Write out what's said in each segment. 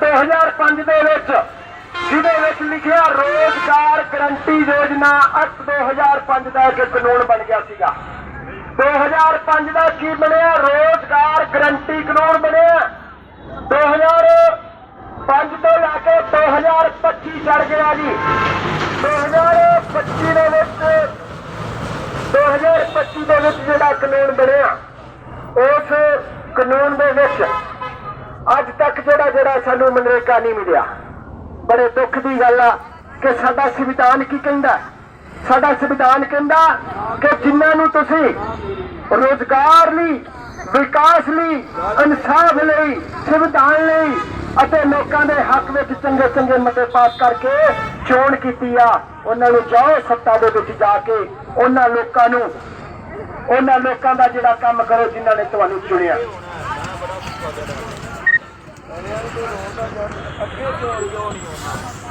2005 ਦੇ ਵਿੱਚ, ਜਿਹਦੇ ਵਿੱਚ ਲਿਖਿਆ ਰੋਜ਼ਗਾਰ ਗਰੰਟੀ ਯੋਜਨਾ ਐਕਟ 2005 ਦਾ ਇੱਕ ਕਾਨੂੰਨ ਬਣ ਗਿਆ ਸੀਗਾ। 2005 ਦਾ ਕੀ ਬਣਿਆ? ਰੋਜ਼ਗਾਰ ਗਰੰਟੀ ਕਾਨੂੰਨ ਬਣਿਆ। 2005 ਤੋਂ ਲੈ ਕੇ 2025 ਚੜ ਗਿਆ ਜੀ। 2025 ਦੇ ਵਿੱਚ 2025 ਦੇ ਵਿੱਚ ਜਿਹੜਾ ਕਾਨੂੰਨ ਬਣਿਆ, ਉਸ ਕਾਨੂੰਨ ਦੇ ਵਿੱਚ ਅੱਜ ਤੱਕ ਜਿਹੜਾ ਜਿਹੜਾ ਸਾਨੂੰ ਮਨਰੇਗਾ ਨਹੀਂ ਮਿਲਿਆ। ਬੜੇ ਦੁੱਖ ਦੀ ਗੱਲ ਆ ਕਿ ਸਾਡਾ ਸੰਵਿਧਾਨ ਕੀ ਕਹਿੰਦਾ? ਸਾਡਾ ਸੰਵਿਧਾਨ ਕਹਿੰਦਾ ਕਿ ਜਿਨ੍ਹਾਂ ਨੂੰ ਤੁਸੀਂ ਰੋਜ਼ਗਾਰ ਲਈ, ਵਿਕਾਸ ਲਈ, ਇਨਸਾਫ ਲਈ, ਸੰਵਿਧਾਨ ਲਈ ਅਤੇ ਲੋਕਾਂ ਦੇ ਹੱਕ ਵਿੱਚ ਚੰਗੇ ਚੰਗੇ ਮਤੇ ਪਾਸ ਕਰਕੇ ਚੋਣ ਕੀਤੀ ਆ, ਉਹਨਾਂ ਨੂੰ ਜਾਓ ਸੱਤਾ ਦੇ ਵਿੱਚ ਜਾ ਕੇ ਉਹਨਾਂ ਲੋਕਾਂ ਨੂੰ, ਉਹਨਾਂ ਲੋਕਾਂ ਦਾ ਜਿਹੜਾ ਕੰਮ ਕਰੋ ਜਿਨ੍ਹਾਂ ਨੇ ਤੁਹਾਨੂੰ ਚੁਣਿਆ। Aqui é o Jônio.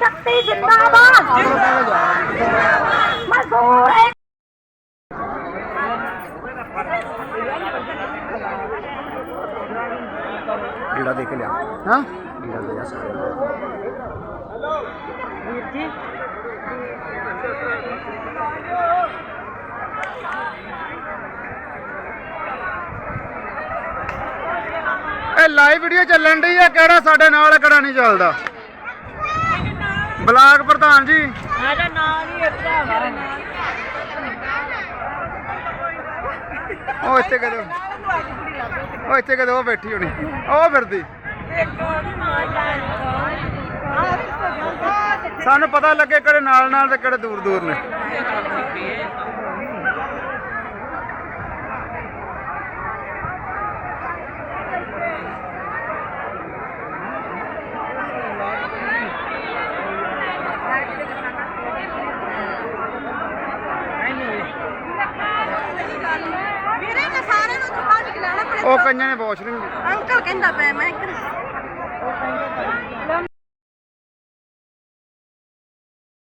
ਸ਼ਕਤੀ ਜਿੰਦਾਬਾਦ। ਮਜ਼ਦੂਰ ਏਕਤਾ ਗੀੜਾ ਦੇ ਕੇ ਲਿਆ। ਹਾਂ? ਗੀੜਾ ਦੇ ਜਾ ਸਾਰੇ ਵੀਰ ਜੀ। ਇਹ ਲਾਈਵ ਵੀਡੀਓ ਚੱਲਣ ਡਈ ਆ ਕਿਹੜਾ ਸਾਡੇ ਨਾਲ ਕਿਹੜਾ ਨਹੀਂ ਚੱਲਦਾ? ਬਲਾਕ ਪ੍ਰਧਾਨ ਜੀ। ਸਾਡਾ ਨਾਮ ਹੀ ਇੱਕਾ ਵਾ ਉਹ ਇੱਥੇ ਕਦੋਂ? ਉਹ ਇੱਥੇ ਕਦੋਂ ਉਹ ਬੈਠੀ ਹੋਣੀ। ਉਹ ਫਿਰਦੀ। ਸਾਨੂੰ ਪਤਾ ਲੱਗੇ ਕਿਹੜੇ ਨਾਲ ਨਾਲ ਤੇ ਕਿਹੜੇ ਦੂਰ ਦੂਰ ਨੇ ਵੀਰੇ ਮੈਂ ਸਾਰਿਆਂ ਨੂੰ ਦੁਕਾਨ ਚ ਲੈਣਾ ਉਹ ਕਈਆਂ ਨੇ ਵਾਸ਼ਰੂਮ ਅੰਕਲ ਕਹਿੰਦਾ ਪਿਆ ਮੈਂ ਇੱਕ